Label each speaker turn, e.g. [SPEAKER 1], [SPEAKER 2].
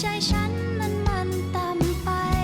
[SPEAKER 1] ใจฉันมัน